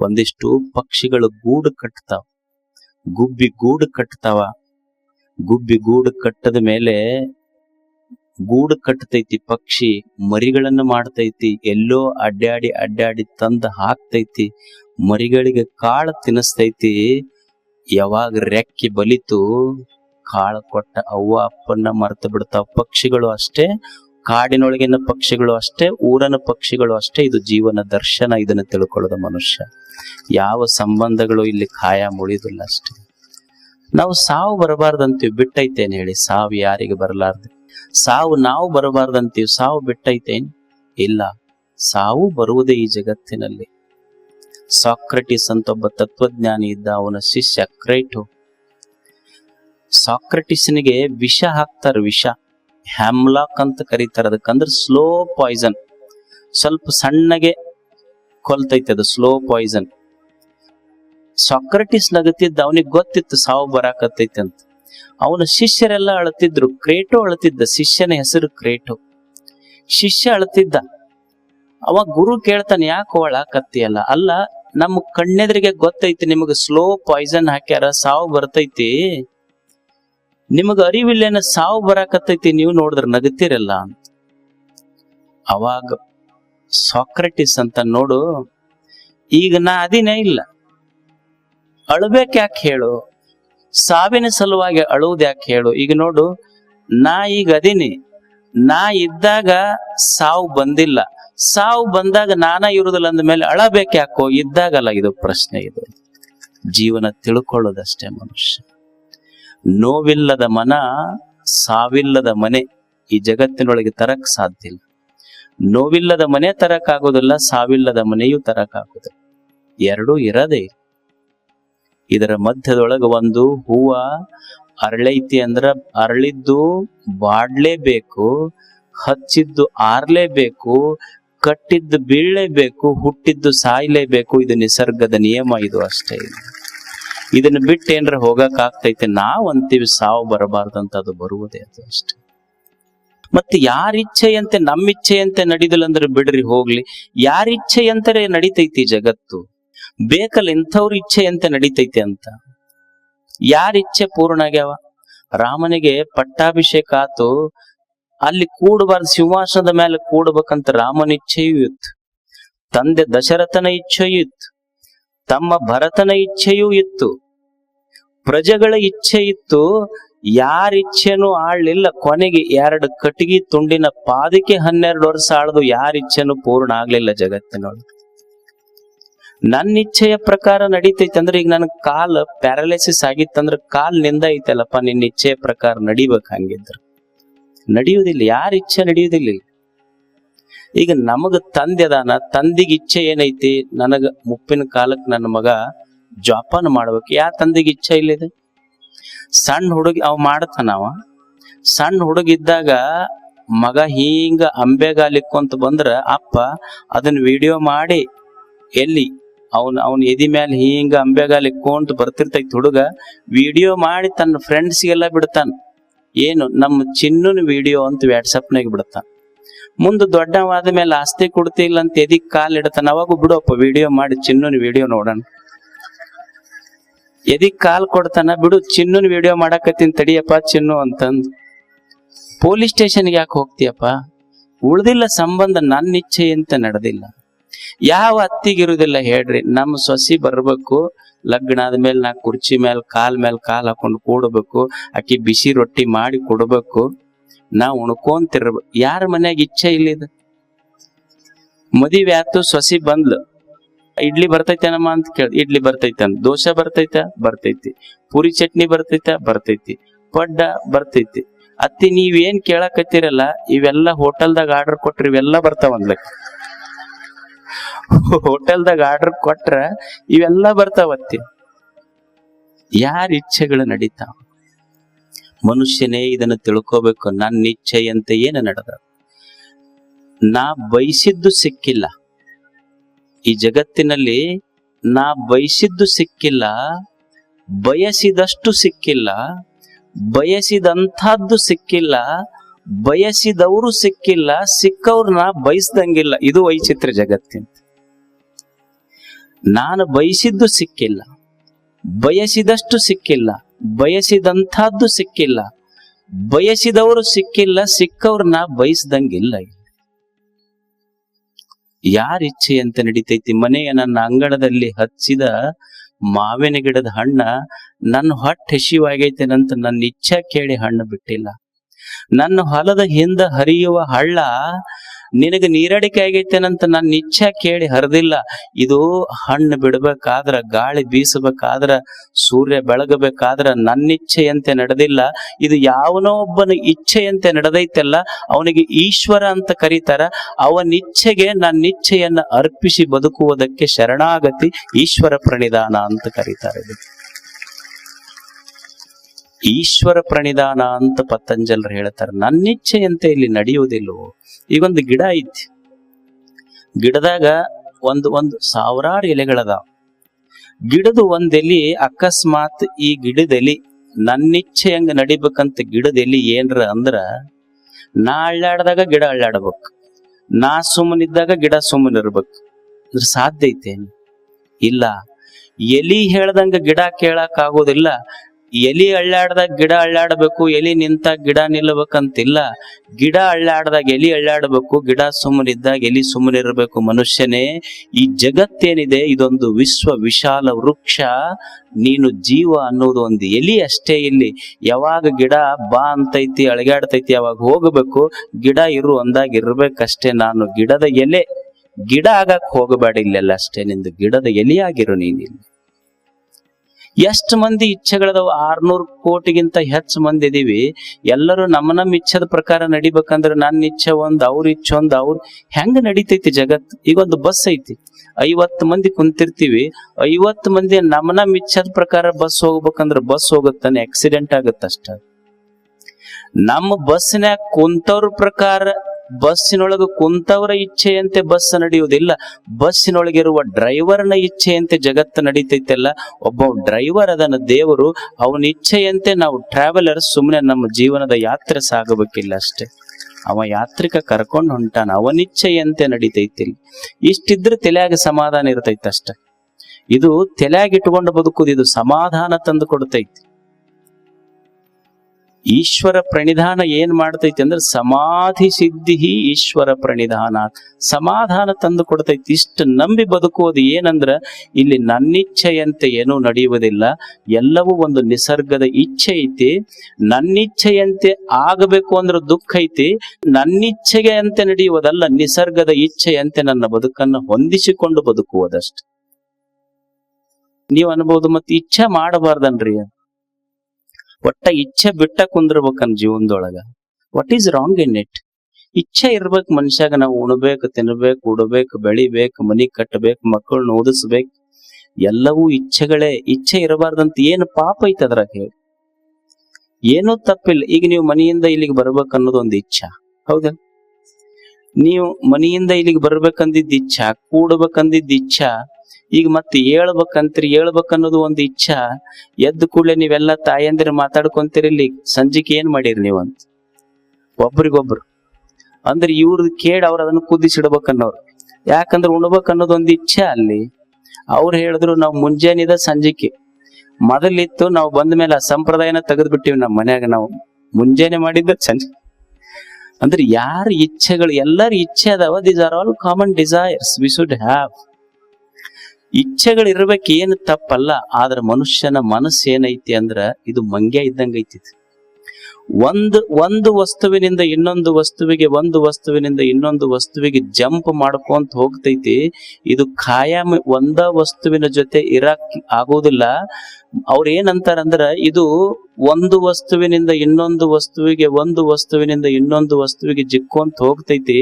ಒಂದಿಷ್ಟು ಪಕ್ಷಿಗಳು ಗೂಡು ಕಟ್ತಾವ. ಗುಬ್ಬಿ ಗೂಡು ಕಟ್ತಾವ. ಗುಬ್ಬಿ ಗೂಡು ಕಟ್ಟದ ಮೇಲೆ ಗೂಡು ಕಟ್ಟತೈತಿ ಪಕ್ಷಿ, ಮರಿಗಳನ್ನ ಮಾಡ್ತೈತಿ, ಎಲ್ಲೋ ಅಡ್ಡಾಡಿ ಅಡ್ಡಾಡಿ ತಂದ ಹಾಕ್ತೈತಿ, ಮರಿಗಳಿಗೆ ಕಾಳು ತಿನ್ನಿಸ್ತೈತಿ ಯಾವಾಗ ರೆಕ್ಕೆ ಬಲಿತು, ಕಾಳು ಕೊಟ್ಟ ಅವ್ವ ಅಪ್ಪನ್ನ ಮರ್ತು ಬಿಡ್ತಾವ. ಪಕ್ಷಿಗಳು ಅಷ್ಟೇ ಕಾಡಿನೊಳಗಿನ ಪಕ್ಷಿಗಳು ಅಷ್ಟೇ, ಊರನ ಪಕ್ಷಿಗಳು ಅಷ್ಟೇ, ಇದು ಜೀವನ ದರ್ಶನ ಇದನ್ನ ತಿಳ್ಕೊಳ್ಳೋದು ಮನುಷ್ಯ. ಯಾವ ಸಂಬಂಧಗಳು ಇಲ್ಲಿ ಕಾಯ ಮುಳಿದಿಲ್ಲ ಅಷ್ಟೇ. ನಾವು ಸಾವು ಬರಬಾರ್ದಂತೀವಿ, ಬಿಟ್ಟೈತೇನ್ ಹೇಳಿ. ಸಾವು ಯಾರಿಗೆ ಬರಲಾರ್ದು? ಸಾವು ನಾವು ಬರಬಾರ್ದಂತೀವಿ, ಸಾವು ಬಿಟ್ಟೈತೇನ್? ಇಲ್ಲ, ಸಾವು ಬರುವುದೇ ಈ ಜಗತ್ತಿನಲ್ಲಿ. ಸಾಕ್ರೆಟಿಸ್ ಅಂತ ಒಬ್ಬ ತತ್ವಜ್ಞಾನಿ ಇದ್ದ ಅವನ ಶಿಷ್ಯ ಕ್ರೈಟು. ಸಾಕ್ರೆಟಿಸ್ನಿಗೆ ವಿಷ ಹಾಕ್ತಾರ, ವಿಷ. ಹ್ಯಾಮ್ಲಾಕ್ ಅಂತ ಕರೀತಾರೆ. ಅದಕ್ಕಂದ್ರೆ ಸ್ಲೋ ಪಾಯ್ಸನ್ ಸ್ವಲ್ಪ ಸಣ್ಣಗೆ ಕೊಲ್ತೈತೆ ಅದು ಸ್ಲೋ ಪಾಯ್ಸನ್ ಸಾಕ್ರಟಿಸ್ ನಗತಿದ್ದ ಅವನಿಗೆ ಗೊತ್ತಿತ್ತು ಸಾವು ಬರಾಕತ್ತೈತೆ ಅಂತ. ಅವನ ಶಿಷ್ಯರೆಲ್ಲ ಅಳತಿದ್ರು, ಕ್ರೇಟೋ ಅಳತಿದ್ದ, ಶಿಷ್ಯನ ಹೆಸರು ಕ್ರೇಟೋ. ಶಿಷ್ಯ ಅಳತಿದ್ದ. ಅವ ಗುರು ಕೇಳ್ತಾನೆ, ಯಾಕೆ ಅಳಾಕತ್ತಿಯಲ್ಲ ಅಲ್ಲ? ನಮ್ಮ ಕಣ್ಣೆದ್ರಿಗೆ ಗೊತ್ತೈತಿ, ನಿಮಗೆ ಸ್ಲೋ ಪಾಯ್ಸನ್ ಹಾಕ್ಯಾರ, ಸಾವು ಬರ್ತೈತಿ. ನಿಮಗ ಅರಿವಿಲ್ಲೇನ ಸಾವು ಬರಾಕತ್ತೈತಿ ನೀವು ನೋಡಿದ್ರ ನಗತಿರಲ್ಲ. ಅವಾಗ ಸಾಕ್ರೆಟಿಸ್ ಅಂತ ನೋಡು, ಈಗ ನಾ ಅದಿನೇ ಇಲ್ಲ. ಅಳ್ಬೇಕ್ ಯಾಕೆ ಹೇಳು? ಸಾವಿನ ಸಲುವಾಗಿ ಅಳುವುದ್ಯಾಕೆ ಹೇಳು? ಈಗ ನೋಡು, ನಾ ಈಗ ಅದೀನಿ. ನಾ ಇದ್ದಾಗ ಸಾವು ಬಂದಿಲ್ಲ. ಸಾವು ಬಂದಾಗ ನಾನ ಇರುದಿಲ್ಲ ಅಂದ್ಮೇಲೆ ಅಳಬೇಕು ಯಾಕೋ? ಇದ್ದಾಗಲ್ಲ ಇದು ಪ್ರಶ್ನೆ ಇದು. ಜೀವನ ತಿಳ್ಕೊಳ್ಳೋದಷ್ಟೇ ಮನುಷ್ಯ. ನೋವಿಲ್ಲದ ಮನ, ಸಾವಿಲ್ಲದ ಮನೆ ಈ ಜಗತ್ತಿನೊಳಗೆ ತರಕ್ ಸಾಧ್ಯ ಇಲ್ಲ ನೋವಿಲ್ಲದ ಮನೆ ತರಕ್ಕಾಗೋದಿಲ್ಲ ಸಾವಿಲ್ಲದ ಮನೆಯೂ ತರಕ್ಕಾಗೋದಿಲ್ಲ ಎರಡೂ ಇರದೇ ಇಲ್ಲ. ಇದರ ಮಧ್ಯದೊಳಗೆ ಒಂದು ಹೂವ ಅರಳೈತಿ ಅಂದ್ರ ಅರಳಿದ್ದು ಬಾಡ್ಲೇಬೇಕು, ಹಚ್ಚಿದ್ದು ಆರ್ಲೇಬೇಕು, ಕಟ್ಟಿದ್ದು ಬೀಳಲೇಬೇಕು, ಹುಟ್ಟಿದ್ದು ಸಾಯ್ಲೇಬೇಕು, ಇದು ನಿಸರ್ಗದ ನಿಯಮ ಇದು ಅಷ್ಟೇ. ಇದನ್ನ ಬಿಟ್ಟು ಏನ್ರ ಹೋಗಕ್ ಆಗ್ತೈತೆ, ನಾವ್ ಅಂತೀವಿ ಸಾವು ಬರಬಾರ್ದಂತ ಅದು ಬರುವುದೇ ಅದು ಅಷ್ಟೆ. ಮತ್ತೆ ಯಾರ ಇಚ್ಛೆಯಂತೆ ನಮ್ಮ ಇಚ್ಛೆಯಂತೆ ನಡೀದಿಲ್ಲ ಅಂದ್ರೆ ಬಿಡ್ರಿ, ಹೋಗ್ಲಿ. ಯಾರ ಇಚ್ಛೆಯಂತಾರೆ ನಡಿತೈತಿ ಜಗತ್ತು. ಬೇಕಲ್ಲ ಇಂಥವ್ರ ಇಚ್ಛೆಯಂತೆ ನಡಿತೈತಿ ಅಂತ. ಯಾರ ಇಚ್ಛೆ ಪೂರ್ಣ ಆಗ್ಯಾವ ರಾಮನಿಗೆ ಪಟ್ಟಾಭಿಷೇಕ ಆತು. ಅಲ್ಲಿ ಕೂಡಬಾರ್ದು, ಸಿಂಹಾಸನದ ಮೇಲೆ ಕೂಡಬೇಕಂತ ರಾಮನ ಇಚ್ಛೆಯೂ ಇತ್ತು. ತಂದೆ ದಶರಥನ ಇಚ್ಛೆಯೂ ಇತ್ತು. ತಮ್ಮ ಭರತನ ಇಚ್ಛೆಯೂ ಇತ್ತು. ಪ್ರಜೆಗಳ ಇಚ್ಛೆ ಇತ್ತು, ಯಾರಿಚ್ಛೆನೂ ಆಳ್ಲಿಲ್ಲ ಕೊನೆಗೆ ಎರಡು ಕಟ್ಟಿಗೆ ತುಂಡಿನ ಪಾದಕ್ಕೆ ಹನ್ನೆರಡು ವರ್ಷ ಆಳ್ದು ಯಾರ ಇಚ್ಛೆನೂ ಪೂರ್ಣ ಆಗ್ಲಿಲ್ಲ ಜಗತ್ತಿನೊಳಗೆ ನನ್ನ ಇಚ್ಛೆಯ ಪ್ರಕಾರ ನಡೀತೈತೆ ಅಂದ್ರೆ ಈಗ ನನ್ ಕಾಲ್ ಪ್ಯಾರಾಲಿಸಿಸ್ ಆಗಿತ್ತಂದ್ರ ಕಾಲ್ನಿಂದ ಐತಲ್ಲಪ್ಪ ನಿನ್ನ ಇಚ್ಛೆಯ ಪ್ರಕಾರ ನಡಿಬೇಕು ಹಂಗಿದ್ರು. ನಡೆಯುವುದಿಲ್ಲ ಯಾರ ಇಚ್ಛೆ ನಡೆಯುವುದಿಲ್ಲ. ಈಗ ನಮಗ ತಂದೆ ಅದಾನ, ತಂದಿಗ್ ಇಚ್ಛೆ ಏನೈತಿ? ನನಗ, ಮುಪ್ಪಿನ ಕಾಲಕ್ಕೆ ನನ್ನ ಮಗ ಜೋಪಾನ ಮಾಡ್ಬೇಕು. ಯಾ ತಂದೆಗೆ ಇಚ್ಛೆ ಇಲ್ಲಿದೆ ಸಣ್ಣ ಹುಡುಗಿ, ಅವ್ ಮಾಡ್ತಾನ ಅವ. ಸಣ್ಣ ಹುಡುಗಿದ್ದಾಗ ಮಗ ಹಿಂಗ ಅಂಬೆಗಾಲಿಕ್ಕೊಂತ ಬಂದ್ರ, ಅಪ್ಪ ಅದನ್ನ ವಿಡಿಯೋ ಮಾಡಿ, ಎಲ್ಲಿ? ಅವನ್ ಅವನ್ ಎದಿ ಹಿಂಗ ಅಂಬೆಗಾಲ್ ಇಕ್ಕೊಂತ ಬರ್ತಿರ್ತೈತಿ ಹುಡುಗ, ವಿಡಿಯೋ ಮಾಡಿ ತನ್ನ ಫ್ರೆಂಡ್ಸ್ಗೆಲ್ಲ ಬಿಡ್ತಾನ. ಏನು, ನಮ್ಮ ಚಿನ್ನನ ವಿಡಿಯೋ ಅಂತ ವ್ಯಾಟ್ಸಪ್ನಾಗ ಬಿಡ್ತಾನ. ಮುಂದೆ ದೊಡ್ಡವಾದ ಮೇಲೆ ಆಸ್ತಿ ಕೊಡ್ತಿಲ್ಲ ಅಂತ ಎದಿ ಕಾಲ್ ಇಡ್ತಾನ. ಅವಾಗ ಬಿಡೋಪ್ಪ, ವಿಡಿಯೋ ಮಾಡಿ ಚಿನ್ನನ ವಿಡಿಯೋ ನೋಡೋಣ. ಎದಿಗ್ ಕಾಲ್ ಕೊಡ್ತಾನ, ಬಿಡು, ಚಿನ್ನನ್ ವಿಡಿಯೋ ಮಾಡಕತ್ತೀನಿ, ತಡಿಯಪ್ಪ, ಚಿನ್ನು ಅಂತಂದು. ಪೊಲೀಸ್ ಸ್ಟೇಷನ್ಗೆ ಯಾಕೆ ಹೋಗ್ತೀಯಪ್ಪ? ಉಳ್ದಿಲ್ಲ ಸಂಬಂಧ ನನ್ನ ಇಚ್ಛೆ ಅಂತ ನಡೆದಿಲ್ಲ. ಯಾವ ಅತ್ತಿಗಿರುವುದಿಲ್ಲ ಹೇಳ್ರಿ, ನಮ್ಮ ಸೊಸಿ ಬರ್ಬೇಕು, ಲಗ್ನ ಆದ್ಮೇಲೆ ನಾ ಕುರ್ಚಿ ಮೇಲೆ ಕಾಲ್ ಮೇಲೆ ಕಾಲ್ ಹಾಕೊಂಡು ಕೂಡಬೇಕು, ಆಕಿ ಬಿಸಿ ರೊಟ್ಟಿ ಮಾಡಿ ಕೊಡ್ಬೇಕು. ನಾ ಉಣ್ಕೊಂತಿರ್ಬೇಕು ಯಾರ ಮನ್ಯಾಗ ಇಚ್ಛೆ ಇಲ್ಲಿದ ಮದುವೆ ಆತು ಸೊಸಿ ಬಂದ್ಲು. ಇಡ್ಲಿ ಬರ್ತೈತೇನಮ್ಮ ಅಂತ ಕೇಳಿ, ಇಡ್ಲಿ ಬರ್ತೈತೆ ದೋಸೆ ಬರ್ತೈತ, ಬರ್ತೈತಿ. ಪೂರಿ ಚಟ್ನಿ ಬರ್ತೈತ, ಬರ್ತೈತಿ. ಪಡ್ಡ ಬರ್ತೈತಿ. ಅತ್ತಿ ನೀವೇನ್ ಕೇಳಕತ್ತೀರಲ್ಲ, ಇವೆಲ್ಲ ಹೋಟೆಲ್ದಾಗ ಆರ್ಡರ್ ಕೊಟ್ರಿ ಇವೆಲ್ಲ ಬರ್ತಾವ ಅನ್ಲಕ್ ಹೋಟೆಲ್ದಾಗ ಆರ್ಡರ್ ಕೊಟ್ರ ಇವೆಲ್ಲ ಬರ್ತಾವತ್ತಿ ಯಾರ ಇಚ್ಛೆಗಳು ನಡೀತಾವ? ಮನುಷ್ಯನೇ ಇದನ್ನು ತಿಳ್ಕೋಬೇಕು. ನನ್ನ ಇಚ್ಛೆಯಂತೆ ಏನು ನಡೆದ? ನಾ ಬಯಸಿದ್ದು ಸಿಕ್ಕಿಲ್ಲ. ಈ ಜಗತ್ತಿನಲ್ಲಿ ನಾ ಬಯಸಿದ್ದು ಸಿಕ್ಕಿಲ್ಲ, ಬಯಸಿದಷ್ಟು ಸಿಕ್ಕಿಲ್ಲ, ಬಯಸಿದಂಥದ್ದು ಸಿಕ್ಕಿಲ್ಲ, ಬಯಸಿದವರು ಸಿಕ್ಕಿಲ್ಲ ಸಿಕ್ಕವ್ರನ್ನ ಬಯಸ್ದಂಗಿಲ್ಲ. ಇದು ವೈಚಿತ್ರ ಜಗತ್ತಿನ ನಾನು ಬಯಸಿದ್ದು ಸಿಕ್ಕಿಲ್ಲ, ಬಯಸಿದಷ್ಟು ಸಿಕ್ಕಿಲ್ಲ, ಬಯಸಿದಂಥದ್ದು ಸಿಕ್ಕಿಲ್ಲ, ಬಯಸಿದವರು ಸಿಕ್ಕಿಲ್ಲ ಸಿಕ್ಕವ್ರನ್ನ ಬಯಸ್ದಂಗಿಲ್ಲ. ಯಾರ ಇಚ್ಛೆಯಂತೆ ನಡೀತೈತಿ? ಮನೆಯ ನನ್ನ ಅಂಗಳದಲ್ಲಿ ಹಚ್ಚಿದ ಮಾವಿನ ಗಿಡದ ಹಣ್ಣ ನನ್ನ ಹೊಟ್ಟೆ ಹಸಿವಾಗೈತೇನಂತ ನನ್ನ ಇಚ್ಛೆ ಕೇಳಿ ಹಣ್ಣು ಬಿಟ್ಟಿಲ್ಲ. ನನ್ನ ಹೊಲದ ಹಿಂದ ಹರಿಯುವ ಹಳ್ಳ ನಿನಗೆ ನೀರಡಿಕೆ ಆಗೈತೇನಂತ ನನ್ನ ಇಚ್ಛೆ ಕೇಳಿ ಹರಿದಿಲ್ಲ. ಇದು ಹಣ್ಣು ಬಿಡಬೇಕಾದ್ರ, ಗಾಳಿ ಬೀಸಬೇಕಾದ್ರ, ಸೂರ್ಯ ಬೆಳಗಬೇಕಾದ್ರ ನನ್ನ ಇಚ್ಛೆಯಂತೆ ನಡೆದಿಲ್ಲ. ಇದು ಯಾವನೋ ಒಬ್ಬನ ಇಚ್ಛೆಯಂತೆ ನಡೆದೈತಲ್ಲ, ಅವನಿಗೆ ಈಶ್ವರ ಅಂತ ಕರೀತಾರ. ಅವನಿಚ್ಛೆಗೆ ನನ್ನ ಇಚ್ಛೆಯನ್ನ ಅರ್ಪಿಸಿ ಬದುಕುವುದಕ್ಕೆ ಶರಣಾಗತಿ, ಈಶ್ವರ ಪ್ರಣಿಧಾನ ಅಂತ ಕರೀತಾರೆ. ಈಶ್ವರ ಪ್ರಣಿಧಾನ ಅಂತ ಪತಂಜಲರು ಹೇಳ್ತಾರೆ. ನನ್ನ ಇಚ್ಛೆಯಂತೆ ಇಲ್ಲಿ ನಡೆಯುವುದಿಲ್ಲವೋ? ಈಗೊಂದು ಗಿಡ ಐತಿ. ಗಿಡದಾಗ ಒಂದು ಒಂದು ಸಾವಿರಾರು ಎಲೆಗಳದಾವ. ಗಿಡದ ಒಂದೆಲಿ ಅಕಸ್ಮಾತ್ ಈ ಗಿಡದಲ್ಲಿ ನನ್ನ ನನ್ನಿಚ್ಛೆ ಹಂಗ ನಡಿಬೇಕಂತ ಗಿಡದ ಎಲಿ ಏನ್ರ ಅಂದ್ರ ನಾ ಅಳ್ಳಾಡ್ದಾಗ ಗಿಡ ಅಳ್ಳಾಡ್ಬೇಕು. ನಾ ಸುಮ್ಮನಿದ್ದಾಗ ಗಿಡ ಸುಮ್ಮನೆ ಇರ್ಬೇಕು ಅಂದ್ರೆ ಸಾಧ್ಯ ಐತೇನು? ಇಲ್ಲ. ಎಲಿ ಹೇಳ್ದಂಗ ಗಿಡ ಕೇಳಕ್ ಆಗೋದಿಲ್ಲ. ಎಲಿ ಅಳ್ಳಾಡ್ದಾಗ ಗಿಡ ಅಳ್ಳಾಡಬೇಕು, ಎಲಿ ನಿಂತ ಗಿಡ ನಿಲ್ಲಬೇಕಂತಿಲ್ಲ. ಗಿಡ ಅಳ್ಳಾಡ್ದಾಗ ಎಲಿ ಅಳ್ಳಾಡಬೇಕು, ಗಿಡ ಸುಮ್ಮನಿದ್ದಾಗ ಎಲಿ ಸುಮ್ಮನಿರಬೇಕು ಮನುಷ್ಯನೇ. ಈ ಜಗತ್ತೇನಿದೆ, ಇದೊಂದು ವಿಶ್ವ ವಿಶಾಲ ವೃಕ್ಷ. ನೀನು ಜೀವ ಅನ್ನೋದು ಒಂದು ಎಲಿ ಅಷ್ಟೇ ಇಲ್ಲಿ. ಯಾವಾಗ ಗಿಡ ಬಾ ಅಂತೈತಿ, ಅಳಗಾಡ್ತೈತಿ, ಯಾವಾಗ ಹೋಗಬೇಕು, ಗಿಡ ಇರು ಅಂದಾಗ ಇರ್ಬೇಕಷ್ಟೇ ನಾನು. ಗಿಡದ ಎಲೆ, ಗಿಡ ಆಗಕ್ ಹೋಗಬೇಡ ಇಲ್ಲೆಲ್ಲ ಅಷ್ಟೇ. ನಿಂದು ಗಿಡದ ಎಲೆಯಾಗಿರು ನೀನಿಲ್ಲಿ. ಎಷ್ಟು ಮಂದಿ ಇಚ್ಛೆಗಳದಾವ? ಆರ್ನೂರು ಕೋಟಿಗಿಂತ ಹೆಚ್ಚು ಮಂದಿ ಇದೀವಿ. ಎಲ್ಲರೂ ನಮ್ಮ ನಮ್ಮ ಇಚ್ಛದ ಪ್ರಕಾರ ನಡಿಬೇಕಂದ್ರೆ ನನ್ನ ಇಚ್ಛೆ ಒಂದ್, ಅವ್ರ ಇಚ್ಛೆ ಒಂದ್, ಅವ್ರ ಹೆಂಗ ನಡಿತೈತಿ ಜಗತ್? ಈಗ ಒಂದು ಬಸ್ ಐತಿ. ಐವತ್ತು ಮಂದಿ ಕುಂತಿರ್ತೀವಿ. ಐವತ್ತು ಮಂದಿ ನಮ್ಮ ನಮ್ಮ ಇಚ್ಛದ ಪ್ರಕಾರ ಬಸ್ ಹೋಗ್ಬೇಕಂದ್ರೆ ಬಸ್ ಹೋಗುತ್ತಾನೆ ಆಕ್ಸಿಡೆಂಟ್ ಆಗುತ್ತಷ್ಟ. ನಮ್ಮ ಬಸ್ನ್ಯಾಗ ಕುಂತವ್ರ ಪ್ರಕಾರ ಬಸ್ಸಿನೊಳಗ ಕುಂತವರ ಇಚ್ಛೆಯಂತೆ ಬಸ್ ನಡೆಯುವುದಿಲ್ಲ. ಬಸ್ಸಿನೊಳಗಿರುವ ಡ್ರೈವರ್ನ ಇಚ್ಛೆಯಂತೆ ಜಗತ್ತು ನಡೀತೈತೆಲ್ಲ. ಒಬ್ಬ ಡ್ರೈವರ್ ಅದನ್ನ ದೇವರು, ಅವನ ಇಚ್ಛೆಯಂತೆ ನಾವು ಟ್ರಾವೆಲರ್ ಸುಮ್ಮನೆ ನಮ್ಮ ಜೀವನದ ಯಾತ್ರೆ ಸಾಗಬೇಕಿಲ್ಲ ಅಷ್ಟೇ. ಅವ ಯಾತ್ರಿಕ ಕರ್ಕೊಂಡು ಹೊಂಟಾನ ಅವನಿಚ್ಛೆಯಂತೆ ನಡೀತೈತಿಲ್ಲ. ಇಷ್ಟಿದ್ರೆ ತಲೆಯಾಗ ಸಮಾಧಾನ ಇರ್ತೈತೆ ಅಷ್ಟೇ ಇದು ತಲೆಯಾಗ ಇಟ್ಕೊಂಡು ಬದುಕುದು ಇದು ಸಮಾಧಾನ ತಂದು ಕೊಡ್ತೈತಿ. ಈಶ್ವರ ಪ್ರಣಿಧಾನ ಏನ್ ಮಾಡ್ತೈತಿ ಅಂದ್ರೆ ಸಮಾಧಿ ಸಿದ್ಧಿ ಈಶ್ವರ ಪ್ರಣಿಧಾನ. ಸಮಾಧಾನ ತಂದು ಕೊಡ್ತೈತಿ. ಇಷ್ಟು ನಂಬಿ ಬದುಕುವುದು ಏನಂದ್ರ ಇಲ್ಲಿ ನನ್ನಿಚ್ಛೆಯಂತೆ ಏನೂ ನಡೆಯುವುದಿಲ್ಲ. ಎಲ್ಲವೂ ಒಂದು ನಿಸರ್ಗದ ಇಚ್ಛೆ ಐತಿ. ನನ್ನಿಚ್ಛೆಯಂತೆ ಆಗಬೇಕು ಅಂದ್ರೆ ದುಃಖ ಐತಿ. ನನ್ನಿಚ್ಛೆಗೆ ಅಂತೆ ನಡೆಯುವುದಲ್ಲ, ನಿಸರ್ಗದ ಇಚ್ಛೆಯಂತೆ ನನ್ನ ಬದುಕನ್ನು ಹೊಂದಿಸಿಕೊಂಡು ಬದುಕುವುದಷ್ಟು. ನೀವು ಅನ್ಬೋದು ಮತ್ತೆ ಇಚ್ಛೆ ಮಾಡಬಾರ್ದನ್ರಿ. ಒಟ್ಟ ಇಚ್ಛೆ ಬಿಟ್ಟ ಕುಂದಿರ್ಬೇಕನ್ ಜೀವನದೊಳಗ. What is wrong in it ಇಚ್ಛೆ ಇರ್ಬೇಕು ಮನುಷ್ಯಾಗ ನಾವು ಉಣ್ಬೇಕು, ತಿನ್ಬೇಕು, ಉಡ್ಬೇಕು, ಬೆಳಿಬೇಕು, ಮನಿ ಕಟ್ಟಬೇಕು ಮಕ್ಕಳನ್ನ ಓದಿಸ್ಬೇಕು. ಎಲ್ಲವೂ ಇಚ್ಛೆಗಳೇ, ಇಚ್ಛೆ ಇರಬಾರ್ದಂತ ಏನು ಪಾಪ ಐತೆ ಅದ್ರಾಗ ಹೇಳಿ. ಏನೂ ತಪ್ಪಿಲ್ಲ. ಈಗ ನೀವು ಮನೆಯಿಂದ ಇಲ್ಲಿಗೆ ಬರ್ಬೇಕು ಅನ್ನೋದು ಒಂದು ಇಚ್ಛಾ. ಹೌದಾ? ನೀವು ಮನೆಯಿಂದ ಇಲ್ಲಿಗೆ ಬರ್ಬೇಕಂದಿದ್ದ ಇಚ್ಛಾ ಕೂಡ್ಬೇಕಂದಿದ್ದ ಇಚ್ಛಾ ಈಗ ಮತ್ತೆ ಹೇಳ್ಬೇಕಂತ್ರಿ, ಹೇಳ್ಬೇಕನ್ನೋದು ಒಂದು ಇಚ್ಛಾ. ಎದ್ದ ಕೂಡಲೇ ನೀವೆಲ್ಲ ತಾಯಂದಿರ ಮಾತಾಡ್ಕೊಂತಿರಲಿ ಸಂಜೆಗೆ ಏನ್ ಮಾಡಿರಿ ನೀವಂತ? ಒಬ್ರಿಗೊಬ್ರು. ಅಂದ್ರೆ ಇವ್ರದ್ ಕೇಳಿ ಅವ್ರ ಅದನ್ನ ಕುದಿಸಿಡ್ಬೇಕನ್ನೋರು. ಯಾಕಂದ್ರೆ ಉಣ್ಬೇಕನ್ನೋದು ಒಂದು ಇಚ್ಛೆ ಅಲ್ಲಿ. ಅವ್ರು ಹೇಳಿದ್ರು ನಾವು ಮುಂಜಾನಿದ ಸಂಜಿಕೆ ಮೊದಲಿತ್ತು ನಾವು ಬಂದ ಮೇಲೆ ಆ ಸಂಪ್ರದಾಯನ ತೆಗೆದು ಬಿಟ್ಟಿವಿ ನಮ್ಮ ಮನ್ಯಾಗ ನಾವು. ಮುಂಜಾನೆ ಮಾಡಿದ್ದ ಸಂಜೆ. ಅಂದ್ರೆ ಯಾರ ಇಚ್ಛೆಗಳು, ಎಲ್ಲರ ಇಚ್ಛೆ ಅದಾವ. These are all common desires we should have ಇಚ್ಛೆಗಳು ಏನು ತಪ್ಪಲ್ಲ, ಆದ್ರೆ ಮನುಷ್ಯನ ಮನಸ್ಸು ಏನೈತಿ ಅಂದ್ರ ಇದು ಮಂಗ್ಯ ಇದ್ದಂಗ ಐತಿ. ಒಂದು ಒಂದು ವಸ್ತುವಿನಿಂದ ಇನ್ನೊಂದು ವಸ್ತುವಿಗೆ, ಒಂದು ವಸ್ತುವಿನಿಂದ ಇನ್ನೊಂದು ವಸ್ತುವಿಗೆ ಜಂಪ್ ಮಾಡ್ಕೊಂತ ಹೋಗ್ತೈತಿ. ಇದು ಖಾಯಂ ಒಂದ ವಸ್ತುವಿನ ಜೊತೆ ಇರಕ್ ಆಗೋದಿಲ್ಲ. ಅವ್ರ ಏನಂತಾರಂದ್ರ ಇದು ಒಂದು ವಸ್ತುವಿನಿಂದ ಇನ್ನೊಂದು ವಸ್ತುವಿಗೆ, ಒಂದು ವಸ್ತುವಿನಿಂದ ಇನ್ನೊಂದು ವಸ್ತುವಿಗೆ ಜಿಕ್ಕೊಂತ ಹೋಗ್ತೈತಿ.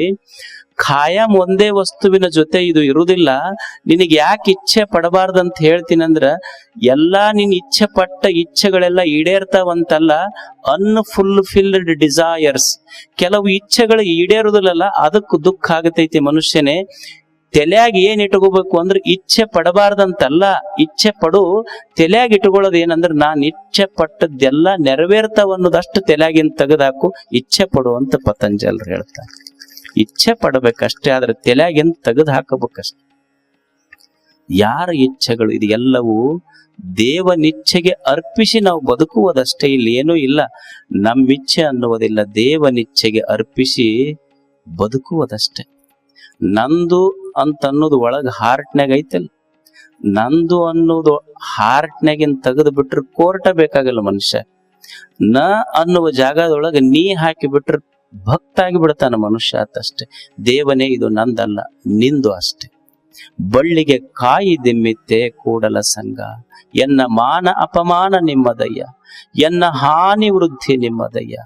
ಖಾಯಂ ಒಂದೇ ವಸ್ತುವಿನ ಜೊತೆ ಇದು ಇರುವುದಿಲ್ಲ. ನಿನಗೆ ಯಾಕೆ ಇಚ್ಛೆ ಪಡಬಾರ್ದಂತ ಹೇಳ್ತೀನಂದ್ರ, ಎಲ್ಲಾ ನಿನ್ ಇಚ್ಛೆ ಪಟ್ಟ ಇಚ್ಛೆಗಳೆಲ್ಲ ಈಡೇರ್ತಾವಂತಲ್ಲ ಅನ್ಫುಲ್ಫಿಲ್ಡ್ ಡಿಸೈರ್ಸ್ ಕೆಲವು ಇಚ್ಛೆಗಳು ಈಡೇರುದಿಲ್ಲಲ್ಲ ಅದಕ್ಕೂ ದುಃಖ ಆಗತೈತಿ ಮನುಷ್ಯನೇ. ತಲೆಯಾಗ ಏನ್ ಇಟ್ಕೋಬೇಕು ಅಂದ್ರೆ ಇಚ್ಛೆ ಪಡಬಾರ್ದಂತಲ್ಲ, ಇಚ್ಛೆ ಪಡು. ತಲೆಯಾಗ ಇಟ್ಕೊಳ್ಳೋದು ಏನಂದ್ರೆ, ನಾನು ಇಚ್ಛೆ ಪಟ್ಟದ್ದೆಲ್ಲ ನೆರವೇರ್ತಾವ ಅನ್ನೋದಷ್ಟು ತಲೆಯಾಗಿನ್ ತೆಗೆದಾಕು, ಇಚ್ಛೆ ಪಡು ಅಂತ ಪತಂಜಲರು ಹೇಳ್ತಾರೆ. ಇಚ್ಛೆ ಪಡಬೇಕಷ್ಟೇ, ಆದ್ರೆ ತಲೆಯಾಗಿನ್ ತೆಗೆದು ಹಾಕಬೇಕಷ್ಟೆ. ಯಾರ ಇಚ್ಛೆಗಳು? ಇದು ಎಲ್ಲವೂ ದೇವನಿಚ್ಛೆಗೆ ಅರ್ಪಿಸಿ ನಾವು ಬದುಕುವುದಷ್ಟೇ ಇಲ್ಲಿ ಏನೂ ಇಲ್ಲ. ನಮ್ಮಿಚ್ಛೆ ಅನ್ನುವುದಿಲ್ಲ, ದೇವನಿಚ್ಛೆಗೆ ಅರ್ಪಿಸಿ ಬದುಕುವುದಷ್ಟೇ. ನಂದು ಅಂತ ಅನ್ನೋದು ಒಳಗ ಹಾರ್ಟ್ನಾಗ ಐತಲ್ಲ. ನಂದು ಅನ್ನೋದು ಹಾರ್ಟ್ನಾಗಿನ್ ತೆಗೆದು ಬಿಟ್ರೆ ಕೋರ್ಟ ಬೇಕಾಗಲ್ಲ ಮನುಷ್ಯ. ನ ಅನ್ನುವ ಜಾಗದೊಳಗೆ ನೀ ಹಾಕಿ ಬಿಟ್ರೆ ಭಕ್ತ ಆಗಿ ಬಿಡ್ತಾನ ಮನುಷ್ಯ ಆತಷ್ಟೇ. ದೇವನೇ, ಇದು ನಂದಲ್ಲ, ನಿಂದು ಅಷ್ಟೇ. ಬಳ್ಳಿಗೆ ಕಾಯಿ ದಿಮ್ಮಿತ್ತೆ ಕೂಡಲ ಸಂಘ. ಎನ್ನ ಮಾನ ಅಪಮಾನ ನಿಮ್ಮದಯ್ಯ. ಎನ್ನ ಹಾನಿ ವೃದ್ಧಿ ನಿಮ್ಮದಯ್ಯ.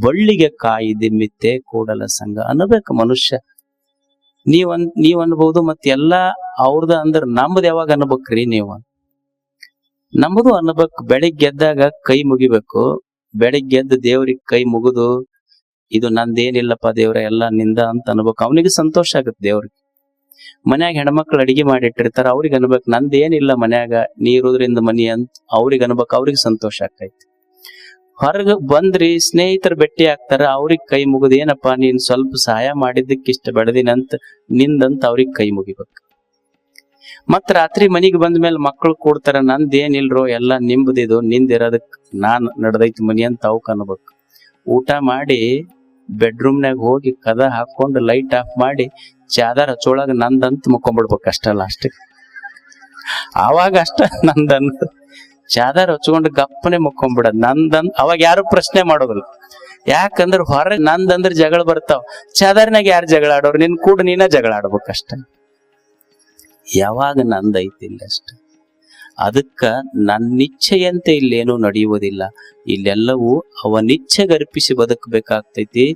ಬಳ್ಳಿಗೆ ಕಾಯಿ ದಿಮ್ಮಿತ್ತೆ ಕೂಡಲ ಸಂಘ. ಅನ್ನಬೇಕು ಮನುಷ್ಯ. ನೀವನ್ ನೀವ್ ಅನ್ಬಹುದು ಮತ್ತೆಲ್ಲ ಎಲ್ಲಾ ಅವ್ರದ ಅಂದ್ರೆ ನಮ್ದು ಯಾವಾಗ ಅನ್ಬೇಕ್ರಿ ನೀವು? ನಮ್ಮದು ಅನ್ಬೇಕು. ಬೆಳಿಗ್ಗೆ ಎದ್ದಾಗ ಕೈ ಮುಗಿಬೇಕು. ಬೆಳಿಗ್ಗೆ ಎದ್ದು ದೇವ್ರಿಗೆ ಕೈ ಮುಗಿದು ಇದು ನಂದೇನಿಲ್ಲಪ್ಪ ದೇವ್ರ, ಎಲ್ಲ ನಿಂದ ಅಂತ ಅನ್ಬೇಕು. ಅವನಿಗೆ ಸಂತೋಷ ಆಗುತ್ತೆ ದೇವ್ರಿಗೆ. ಮನ್ಯಾಗ ಹೆಣ್ಮಕ್ಳು ಅಡಿಗೆ ಮಾಡಿಟ್ಟಿರ್ತಾರ, ಅವ್ರಿಗೆ ಅನ್ಬೇಕು, ನಂದೇನಿಲ್ಲ ಮನ್ಯಾಗ, ನೀರುದ್ರಿಂದ ಮನಿ ಅಂತ ಅವ್ರಿಗೆ ಅನ್ಬೇಕು, ಅವ್ರಿಗೆ ಸಂತೋಷ ಆಗ್ತೈತಿ. ಹೊರಗ ಬಂದ್ರಿ, ಸ್ನೇಹಿತರು ಭೇಟಿ ಆಗ್ತಾರ, ಅವ್ರಿಗೆ ಕೈ ಮುಗಿದು, ಏನಪ್ಪಾ, ನೀನ್ ಸ್ವಲ್ಪ ಸಹಾಯ ಮಾಡಿದ್ದಕ್ಕೆ ಇಷ್ಟ ಬೆಳೆದಿನಂತ, ನಿಂದಂತ ಅವ್ರಿಗೆ ಕೈ ಮುಗಿಬೇಕು. ಮತ್ ರಾತ್ರಿ ಮನಿಗೆ ಬಂದ ಮೇಲೆ ಮಕ್ಕಳು ಕೂಡ್ತಾರ, ನಂದೇನಿಲ್ರೋ, ಎಲ್ಲ ನಿಂಬದಿದು, ನಿಂದಿರೋದಕ್ ನಾನ್ ನಡ್ದೈತಿ ಮನಿ ಅಂತ ಅವಕ್ ಅನ್ಬೇಕು. ಊಟ ಮಾಡಿ ಬೆಡ್ರೂಮ್ನಾಗ ಹೋಗಿ ಕದ ಹಾಕೊಂಡು ಲೈಟ್ ಆಫ್ ಮಾಡಿ ಚಾದರ್ ಹಚ್ಚೊಳಗ ನಂದಂತ ಮುಕ್ಕೊಂಡ್ಬಿಡ್ಬೇಕು ಅಷ್ಟಲ್ಲ ಅಷ್ಟೇ ಆವಾಗ ಅಷ್ಟ ನಂದನ್. ಚಾದರ್ ಹಚ್ಕೊಂಡು ಗಪ್ಪನೆ ಮುಕ್ಕೊಂಡ್ಬಿಡೋದು ನಂದನ್ ಅವಾಗ ಯಾರು ಪ್ರಶ್ನೆ ಮಾಡೋದಿಲ್ಲ. ಯಾಕಂದ್ರೆ ಹೊರ ನಂದಂದ್ರ ಜಗಳ ಬರ್ತಾವ. ಚಾದರ್ನಾಗ ಯಾರು ಜಗಳ ಆಡೋರು? ನಿನ್ ಕೂಡ ನೀನ ಜಗಳ ಆಡ್ಬೇಕಷ್ಟ ಯಾವಾಗ ನಂದೈತಿಲ್ಲ ಅಷ್ಟೆ. ಅದಕ್ಕ ನನ್ನಿಚ್ಛೆಯಂತೆ ಇಲ್ಲೇನೂ ನಡೆಯುವುದಿಲ್ಲ. ಇಲ್ಲೆಲ್ಲವೂ ಅವನಿಚ್ಛೆಗರ್ಪಿಸಿ ಬದುಕಬೇಕಾಗ್ತೈತಿ.